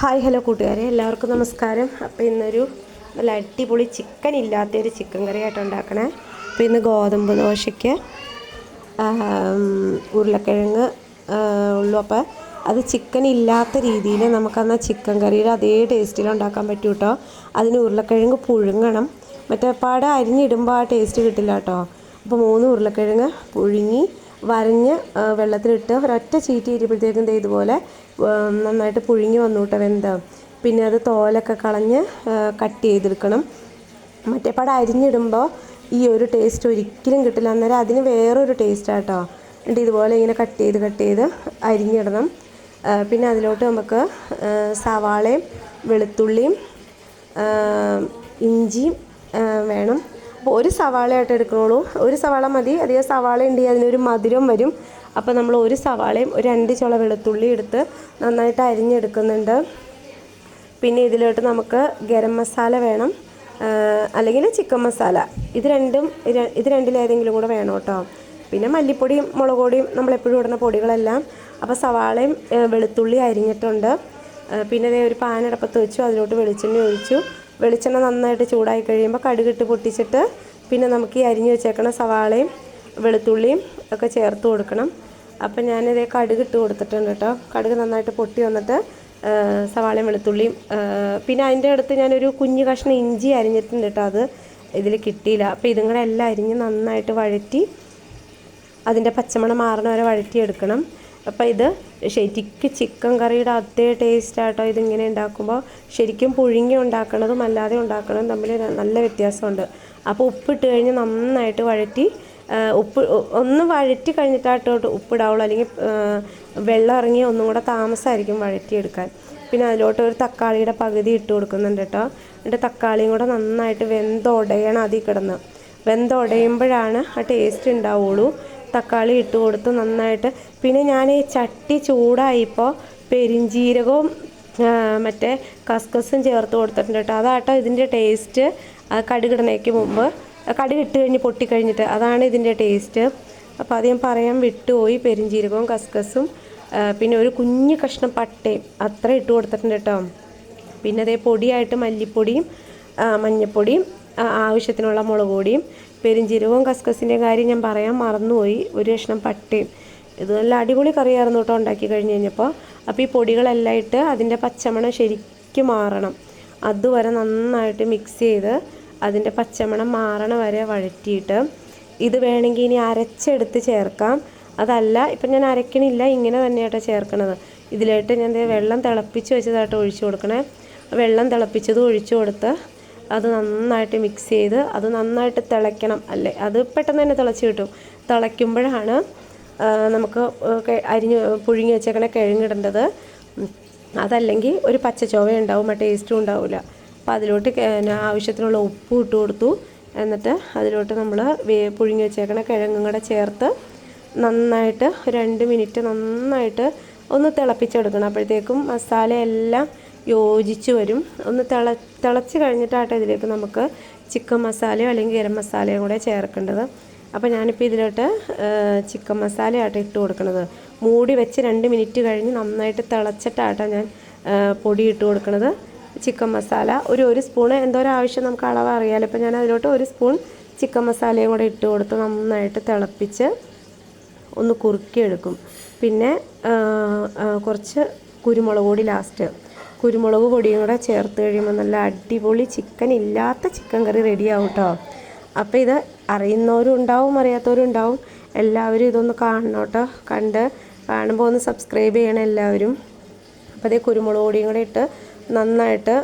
Hi hello കൂട്ടുകാരെ. എല്ലാവർക്കും നമസ്കാരം. അപ്പോൾ ഇന്നൊരു നല്ല അടിപൊളി ചിക്കൻ ഇല്ലാത്തൊരു ചിക്കൻ കറി ആയിട്ട് ഉണ്ടാക്കണേ. അപ്പോൾ ഇന്ന് ഗോതമ്പ് ദോശയ്ക്ക് ഉരുളക്കിഴങ്ങ് ഉള്ളു. അപ്പോൾ അത് ചിക്കൻ ഇല്ലാത്ത രീതിയിൽ നമുക്കന്ന് ചിക്കൻ കറിയുടെ അതേ ടേസ്റ്റിൽ ഉണ്ടാക്കാൻ പറ്റും കേട്ടോ അതിന് ഉരുളക്കിഴങ്ങ് പുഴുങ്ങണം. മറ്റേ പാടെ അരിഞ്ഞിടുമ്പോൾ ആ ടേസ്റ്റ് കിട്ടില്ല കേട്ടോ അപ്പോൾ മൂന്ന് ഉരുളക്കിഴങ്ങ് പുഴുങ്ങി വരഞ്ഞ് വെള്ളത്തിലിട്ട് ഒരൊറ്റ ചീറ്റി ഇരിക്കുമ്പോഴത്തേക്കും ദേ ഇതുപോലെ നന്നായിട്ട് പുഴുങ്ങി വന്നു കേട്ടോ വെന്ത. പിന്നെ അത് തോലൊക്കെ കളഞ്ഞ് കട്ട് ചെയ്തെടുക്കണം. മറ്റേ പടം അരിഞ്ഞിടുമ്പോൾ ഈ ഒരു ടേസ്റ്റ് ഒരിക്കലും കിട്ടില്ല. അന്നേരം അതിന് വേറൊരു ടേസ്റ്റ് ആട്ടോ. എന്നിട്ട് ഇതുപോലെ ഇങ്ങനെ കട്ട് ചെയ്ത് കട്ട് ചെയ്ത് അരിഞ്ഞിടണം. പിന്നെ അതിലോട്ട് നമുക്ക് സവാളയും വെളുത്തുള്ളിയും ഇഞ്ചിയും വേണം. ഒരു സവാളയായിട്ട് എടുക്കണുള്ളൂ ഒരു സവാള മതി. അധികം സവാള ഉണ്ടെങ്കിൽ അതിനൊരു മധുരം വരും. അപ്പോൾ നമ്മൾ ഒരു സവാളയും ഒരു രണ്ട് ചുള വെളുത്തുള്ളി എടുത്ത് നന്നായിട്ട് അരിഞ്ഞെടുക്കുന്നുണ്ട്. പിന്നെ ഇതിലോട്ട് നമുക്ക് ഗരം മസാല വേണം. അല്ലെങ്കിൽ ചിക്കൻ മസാല. ഇത് രണ്ടും ഇത് രണ്ടിലേതെങ്കിലും കൂടെ വേണം കേട്ടോ. പിന്നെ മല്ലിപ്പൊടിയും മുളക് പൊടിയും നമ്മളെപ്പോഴും ഇടുന്ന പൊടികളെല്ലാം. അപ്പോൾ സവാളയും വെളുത്തുള്ളി അരിഞ്ഞിട്ടുണ്ട്. പിന്നെ ഒരു പാനടപ്പത്ത് വെച്ചു. അതിലോട്ട് വെളിച്ചെണ്ണ ഒഴിച്ചു. വെളിച്ചെണ്ണ നന്നായിട്ട് ചൂടായി കഴിയുമ്പോൾ കടുകിട്ട് പൊട്ടിച്ചിട്ട് പിന്നെ നമുക്ക് ഈ അരിഞ്ഞു വെച്ചേക്കണ സവാളയും വെളുത്തുള്ളിയും ഒക്കെ ചേർത്ത് കൊടുക്കണം. അപ്പം ഞാനിതേ കടുക് ഇട്ട് കൊടുത്തിട്ടുണ്ട് കേട്ടോ. കടുക് നന്നായിട്ട് പൊട്ടി വന്നിട്ട് സവാളയും വെളുത്തുള്ളിയും പിന്നെ അതിന്റെ അടുത്ത് ഞാനൊരു കുഞ്ഞു കഷ്ണം ഇഞ്ചി അരിഞ്ഞിട്ടുണ്ട് കേട്ടോ അത് ഇതിൽ കിട്ടിയില്ല. അപ്പോൾ ഇതും കൂടെ എല്ലാം അരിഞ്ഞ് നന്നായിട്ട് വഴറ്റി അതിന്റെ പച്ചമണം മാറണ വരെ വഴറ്റിയെടുക്കണം. അപ്പോൾ ഇത് ശരിക്ക് ചിക്കൻ കറിയുടെ അതേ ടേസ്റ്റ് ആട്ടോ ഇതിങ്ങനെ ഉണ്ടാക്കുമ്പോൾ ശരിക്കും പുഴുങ്ങി ഉണ്ടാക്കണതും അല്ലാതെ ഉണ്ടാക്കണതും തമ്മിൽ നല്ല വ്യത്യാസമുണ്ട്. അപ്പോൾ ഉപ്പിട്ട് കഴിഞ്ഞ് നന്നായിട്ട് വഴറ്റി ഉപ്പ് ഒന്ന് വഴറ്റി കഴിഞ്ഞിട്ടാട്ടോ ഉപ്പിടാവുള്ളൂ. അല്ലെങ്കിൽ വെള്ളം ഇറങ്ങി ഒന്നും കൂടെ താമസമായിരിക്കും വഴറ്റിയെടുക്കാൻ. പിന്നെ അതിലോട്ട് ഒരു തക്കാളിയുടെ പകുതി ഇട്ട് കൊടുക്കുന്നുണ്ട് കേട്ടോ. എന്നിട്ട് തക്കാളിയും കൂടെ നന്നായിട്ട് വെന്തുടയണം അതിൽ കിടന്ന്. വെന്തുടയുമ്പോഴാണ് ആ ടേസ്റ്റ് ഉണ്ടാവുള്ളൂ. തക്കാളി ഇട്ട് കൊടുത്ത് നന്നായിട്ട്. പിന്നെ ഞാൻ ഈ ചട്ടി ചൂടായിപ്പോൾ പെരിഞ്ജീരകവും മറ്റേ കസ്കസും ചേർത്ത് കൊടുത്തിട്ടുണ്ട് കേട്ടോ. അതാട്ടോ ഇതിന്റെ ടേസ്റ്റ്. കടുകിടണേക്ക് മുമ്പ്. കടുക് ഇട്ട് കഴിഞ്ഞ് പൊട്ടിക്കഴിഞ്ഞിട്ട് അതാണ് ഇതിന്റെ ടേസ്റ്റ്. അപ്പോൾ അത് ഞാൻ പറയാൻ വിട്ടുപോയി പെരിഞ്ജീരകവും കസ്കസും. പിന്നെ ഒരു കുഞ്ഞു കഷ്ണം പട്ടയും അത്ര ഇട്ട് കൊടുത്തിട്ടുണ്ട് കേട്ടോ. പിന്നെ അതേ പൊടിയായിട്ട് മല്ലിപ്പൊടിയും മഞ്ഞൾപ്പൊടിയും ആവശ്യത്തിനുള്ള മുളക് പൊടിയും പെരിഞ്ചീരകവും കസ്കസിന്റെ കാര്യം ഞാൻ പറയാൻ മറന്നുപോയി. ഒരു കഷ്ണം പട്ടയും. ഇത് നല്ല അടിപൊളി കറിയായിരുന്നു കേട്ടോ ഉണ്ടാക്കി കഴിഞ്ഞ് കഴിഞ്ഞപ്പോൾ. അപ്പോൾ ഈ പൊടികളെല്ലാം ഇട്ട് അതിന്റെ പച്ചമണം ശരിക്കും മാറണം. അതുവരെ നന്നായിട്ട് മിക്സ് ചെയ്ത് അതിന്റെ പച്ചമണം മാറണ വരെ വഴറ്റിയിട്ട് ഇത് വേണമെങ്കിൽ ഇനി അരച്ചെടുത്ത് ചേർക്കാം. അതല്ല ഇപ്പം ഞാൻ അരക്കണില്ല ഇങ്ങനെ തന്നെയാട്ടോ ചേർക്കണത്. ഇതിലായിട്ട് ഞാൻ വെള്ളം തിളപ്പിച്ച് വെച്ചതായിട്ട് ഒഴിച്ചു കൊടുക്കണേ. വെള്ളം തിളപ്പിച്ചത് ഒഴിച്ചു കൊടുത്ത് അത് നന്നായിട്ട് മിക്സ് ചെയ്ത് അത് നന്നായിട്ട് തിളയ്ക്കണം അല്ലേ? അത് പെട്ടെന്ന് തന്നെ തിളച്ച് കിട്ടും. തിളയ്ക്കുമ്പോഴാണ് നമുക്ക് അരിഞ്ഞ് പുഴുങ്ങി വെച്ചേക്കണ കിഴങ്ങിടേണ്ടത്. അതല്ലെങ്കിൽ ഒരു പച്ച ചൊവ ഉണ്ടാവും ആ ടേസ്റ്റും ഉണ്ടാവില്ല അപ്പോൾ അതിലോട്ട് ആവശ്യത്തിനുള്ള ഉപ്പ് ഇട്ട് കൊടുത്തു. എന്നിട്ട് അതിലോട്ട് നമ്മൾ വേ പുഴുങ്ങി വെച്ചേക്കണ കിഴങ്ങും കൂടെ ചേർത്ത് നന്നായിട്ട് രണ്ട് മിനിറ്റ് നന്നായിട്ട് ഒന്ന് തിളപ്പിച്ചെടുക്കണം. അപ്പോഴത്തേക്കും മസാല എല്ലാം യോജിച്ച് വരും. ഒന്ന് തിള തിളച്ച് കഴിഞ്ഞിട്ടാട്ടെ ഇതിലേക്ക് നമുക്ക് ചിക്കൻ മസാലയോ അല്ലെങ്കിൽ ഗരം മസാലയോ കൂടെ ചേർക്കേണ്ടത്. അപ്പോൾ ഞാനിപ്പോൾ ഇതിലോട്ട് ചിക്കൻ മസാലയാട്ടോ ഇട്ട് കൊടുക്കുന്നത് മൂടി വെച്ച് രണ്ട് മിനിറ്റ് കഴിഞ്ഞ് നന്നായിട്ട് തിളച്ചിട്ടാട്ടോ ഞാൻ പൊടി ഇട്ട് കൊടുക്കുന്നത് ചിക്കൻ മസാല ഒരു ഒരു സ്പൂൺ എന്തോരം ആവശ്യം നമുക്ക് അളവ് അറിയാമല്ലോ അപ്പോൾ ഞാൻ അതിലോട്ട് ഒരു സ്പൂൺ ചിക്കൻ മസാലയും കൂടെ ഇട്ട് കൊടുത്ത് നന്നായിട്ട് തിളപ്പിച്ച് ഒന്ന് കുറുക്കിയെടുക്കും. പിന്നെ കുറച്ച് കുരുമുളക് പൊടി ലാസ്റ്റ്. കുരുമുളക് പൊടിയും കൂടെ ചേർത്ത് കഴിയുമ്പോൾ നല്ല അടിപൊളി ചിക്കൻ ഇല്ലാത്ത ചിക്കൻ കറി റെഡിയാവും കേട്ടോ അപ്പോൾ ഇത് അറിയുന്നവരും ഉണ്ടാവും അറിയാത്തവരും ഉണ്ടാവും. എല്ലാവരും ഇതൊന്ന് കാണണം കേട്ടോ കണ്ട് കാണുമ്പോൾ ഒന്ന് സബ്സ്ക്രൈബ് ചെയ്യണം എല്ലാവരും. അപ്പോൾ അതേ കുരുമുളക് പൊടിയും കൂടെ ഇട്ട് നന്നായിട്ട്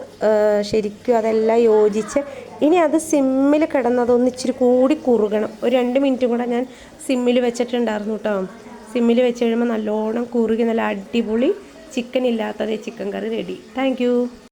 ശരിക്കും അതെല്ലാം യോജിച്ച് ഇനി അത് സിമ്മിൽ കിടന്നതൊന്ന് ഇച്ചിരി കൂടി കുറുകണം. ഒരു രണ്ട് മിനിറ്റും കൂടെ ഞാൻ സിമ്മിൽ വെച്ചിട്ടുണ്ടായിരുന്നു കേട്ടോ സിമ്മിൽ വെച്ച് കഴിയുമ്പോൾ നല്ലോണം കുറുകി നല്ല അടിപൊളി ചിക്കൻ ഇല്ലാത്തത് ചിക്കൻ കറി റെഡി താങ്ക്